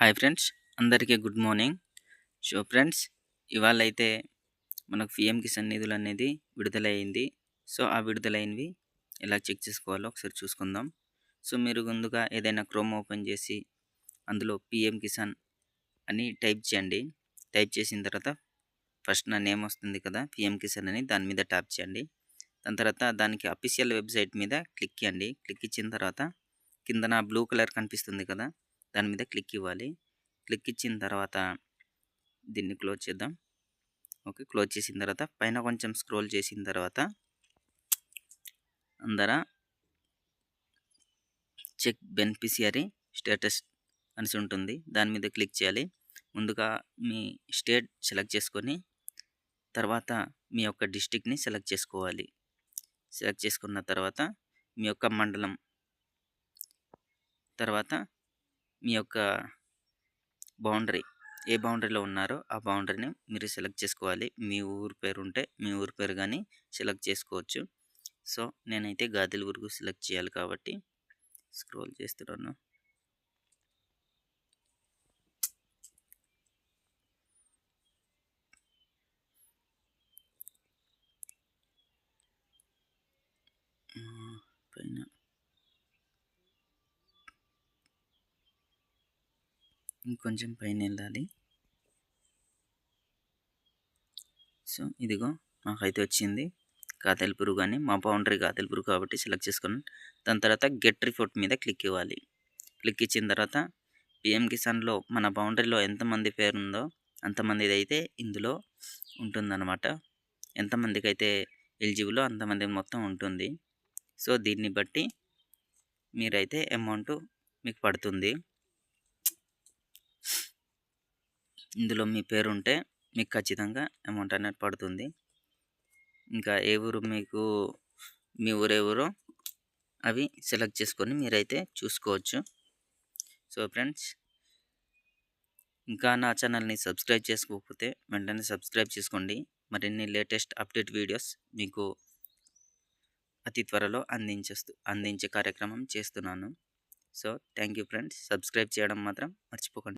Hi friends అందరికీ good morning. So friends ఇవాళ అయితే మనకు పిఎం కిసాన్ నిధులు అనేది విడుదలయ్యింది. సో ఆ విడుదలైనవి ఎలా చెక్ చేసుకోవాలో ఒకసారి చూసుకుందాం. సో మీరు ముందుగా ఏదైనా క్రోమ్ ఓపెన్ చేసి అందులో పిఎం కిసాన్ అని టైప్ చేయండి. టైప్ చేసిన తర్వాత ఫస్ట్ నా నేమ్ వస్తుంది కదా పిఎం కిసాన్ అని దాని మీద ట్యాప్ చేయండి. దాని తర్వాత దానికి అఫీషియల్ వెబ్సైట్ మీద క్లిక్ చేయండి. క్లిక్ ఇచ్చిన తర్వాత కింద నా బ్లూ కలర్ కనిపిస్తుంది కదా దాని మీద క్లిక్ ఇవ్వాలి. క్లిక్ ఇచ్చిన తర్వాత దీన్ని క్లోజ్ చేద్దాం. ఓకే క్లోజ్ చేసిన తర్వాత పైన కొంచెం స్క్రోల్ చేసిన తర్వాత అందర చెక్ బెనిఫిషియరీ స్టేటస్ అనేసి ఉంటుంది. దాని మీద క్లిక్ చేయాలి. ముందుగా మీ స్టేట్ సెలెక్ట్ చేసుకొని తర్వాత మీ యొక్క డిస్టిక్ని సెలెక్ట్ చేసుకోవాలి. సెలెక్ట్ చేసుకున్న తర్వాత మీ యొక్క మండలం తర్వాత మీ యొక్క బౌండరీ ఏ బౌండరీలో ఉన్నారో ఆ బౌండరీని మీరు సెలెక్ట్ చేసుకోవాలి. మీ ఊరు పేరు ఉంటే మీ ఊరు పేరు కానీ సెలెక్ట్ చేసుకోవచ్చు. సో నేనైతే గాదిల ఊరుకు సెలెక్ట్ చేయాలి కాబట్టి స్క్రోల్ చేస్తున్నాను. పైన ఇంకొంచెం పైన వెళ్ళాలి సో ఇదిగో మాకైతే వచ్చింది. కాతెలుపురు కానీ మా బౌండరీ కాతెలుపురు కాబట్టి సెలెక్ట్ చేసుకుని దాని తర్వాత గెట్ రిపోర్ట్ మీద క్లిక్ ఇవ్వాలి. క్లిక్ ఇచ్చిన తర్వాత పిఎం కిసాన్లో మన బౌండరీలో ఎంతమంది పేరు ఉందో అంతమందిది అయితే ఇందులో ఉంటుందన్నమాట. ఎంతమందికి అయితే ఎలిజిబులో అంతమంది మొత్తం ఉంటుంది. సో దీన్ని బట్టి మీరైతే అమౌంట్ మీకు పడుతుంది. ఇందులో మీ పేరు ఉంటే మీకు ఖచ్చితంగా అమౌంట్ అనేది పడుతుంది. ఇంకా ఏ ఊరు మీకు మీ ఊరే ఊరో అవి సెలెక్ట్ చేసుకొని మీరైతే చూసుకోవచ్చు. సో ఫ్రెండ్స్ ఇంకా నా ఛానల్ని సబ్స్క్రైబ్ చేసుకోకపోతే వెంటనే సబ్స్క్రైబ్ చేసుకోండి. మరిన్ని లేటెస్ట్ అప్డేట్ వీడియోస్ మీకు అతి త్వరలో అందించేస్తూ అందించే కార్యక్రమం చేస్తున్నాను. So thank you friends subscribe చేయడం మాత్రం మర్చిపోకండి.